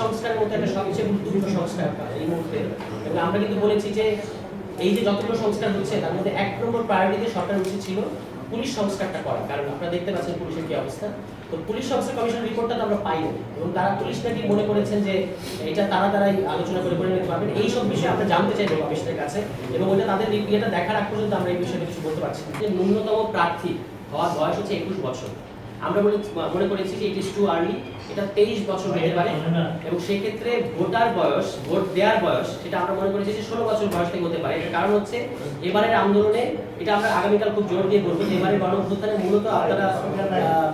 সংস্কারের মধ্যে একটা সবচেয়ে গুরুত্বপূর্ণ সংস্কার এই মুহূর্তে। এবং আমরা কিন্তু বলেছি যে এই যে যতগুলো সংস্কার হচ্ছে, তার মধ্যে এক নম্বর প্রায়োরিটিতে সরকার উচিত ছিল পুলিশ সংস্কারটা করা। কারণ আপনারা দেখতে পাচ্ছেন পুলিশের কি অবস্থা। তো পুলিশ সংস্কার কমিশন রিপোর্টটা তো আমরা পাইনি এবং তারা পুলিশ নাকি মনে করেছেন যে এটা তারা তারাই আলোচনা করে করে নিতে পারবেন? এই সব বিষয়ে আমরা জানতে চাইব কমিশনের কাছে এবং ওটা তাদের ইয়েটা দেখার আগ পর্যন্ত আমরা এই বিষয়ে কিছু বলতে পারছি যে ন্যূনতম প্রার্থী হওয়ার বয়স হচ্ছে একুশ বছর। আমরা মনে মনে করেছি যে ইট ইজ টু আর্লি এটা তেইশ বছর হতে পারে। এবং সেক্ষেত্রে ভোটার বয়স ভোট দেওয়ার বয়স সেটা আমরা মনে করেছি যে ষোলো বছর বয়স থেকে হতে পারে। এটার কারণ হচ্ছে এবারের আন্দোলনে এটা আমরা আগামীকাল খুব জোর দিয়ে বলব যে এবারে গণ মূলত আপনারা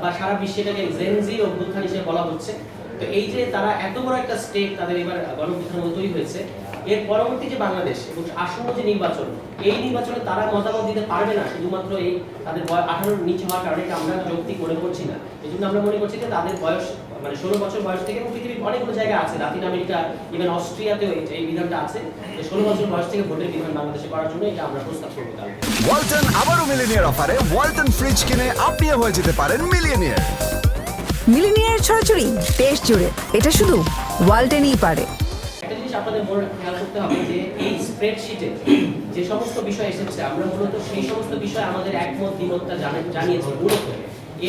বা সারা বিশ্বে এটাকে জেনজি অভ্যুত্থান হিসেবে বলা হচ্ছে। তো এই যে তারা এত বড় একটা স্টেট তাদের এবার গণ অভ্যুত্থানের তৈরি হয়েছে এর পরবর্তী যে বাংলাদেশ এবং আসন্ন যে নির্বাচন এই নির্বাচনে তারা মতামত দিতে পারবে না শুধুমাত্র এই তাদের বয়স আঠারোর নিচে হওয়ার কারণে এটা আমরা যৌক্তিক মনে করছি না। এই জন্য আমরা মনে করছি যে তাদের বয়স মানে ষোলো বছর বয়স থেকে এবং পৃথিবীর অনেকগুলো জায়গা আছে লাতিন আমেরিকা ইভেন অস্ট্রিয়াতেও এই- এই বিধানটা আছে। যে ষোলো বছর বয়স থেকে ভোটের বিধান বাংলাদেশে করার জন্য এটা আমরা প্রস্তাব করব ওয়ালটন আবারও মিলিনিয়ার অফারে ওয়ালটন ফ্রিজ কিনে আপনিও হয়ে যেতে পারেন মিলিয়নিয়ার। মিলিনিয়ার ছড়াছড়ি দেশ জুড়ে। এটা শুধু ওয়ালটেনই পারে।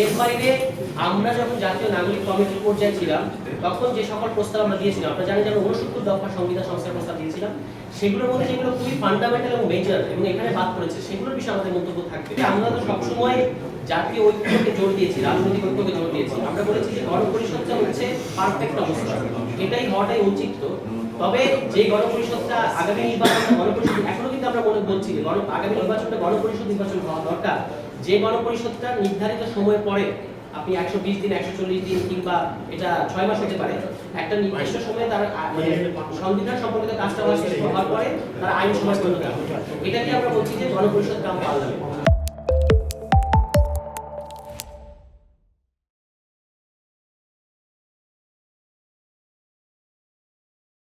আমরা এর আমরা যখন জাতীয় নাগরিক কমিটির পর্যায়ে ছিলাম তখন যে সকল প্রস্তাব আমরা দিয়েছিলাম আমরা জানি যে আমরা উনসত্তর দফা সংবিধান সংস্কার প্রস্তাব দিয়েছিলাম। সেগুলোর মধ্যে যেগুলো খুবই ফান্ডামেন্টাল এবং মেজর এবং এখানে বাদ পড়েছে, সেগুলোর বিষয়ে আমাদের মন্তব্য থাকবে। আমরা তো সবসময় জাতীয় ঐক্যকে জোর দিয়েছি, রাজনৈতিক ঐক্যকে জোর দিয়েছি। আমরা বলেছি যে গণপরিষদটা হচ্ছে পারফেক্ট অবস্থা। এটাই হওয়াটাই উচিত তো। তবে যে গণপরিষদটা আগামী নির্বাচনটা গণপরিষদ এখনও কিন্তু আমরা মনে বলছি যে আগামী নির্বাচনটা গণপরিষদ নির্বাচন হওয়া দরকার। যে গণপরিষদটা নির্ধারিত সময় পরে, আপনি একশো বিশ দিন, একশো চল্লিশ দিন কিংবা এটা ছয় মাস হতে পারে, একটা নির্দিষ্ট সময়ে তার মানে সংবিধান সম্পর্কিত কাজটা হওয়ার পরে তার আইন সমাজ হবে এটাকে আমরা বলছি যে গণপরিষদ কাম পার্লামেন্ট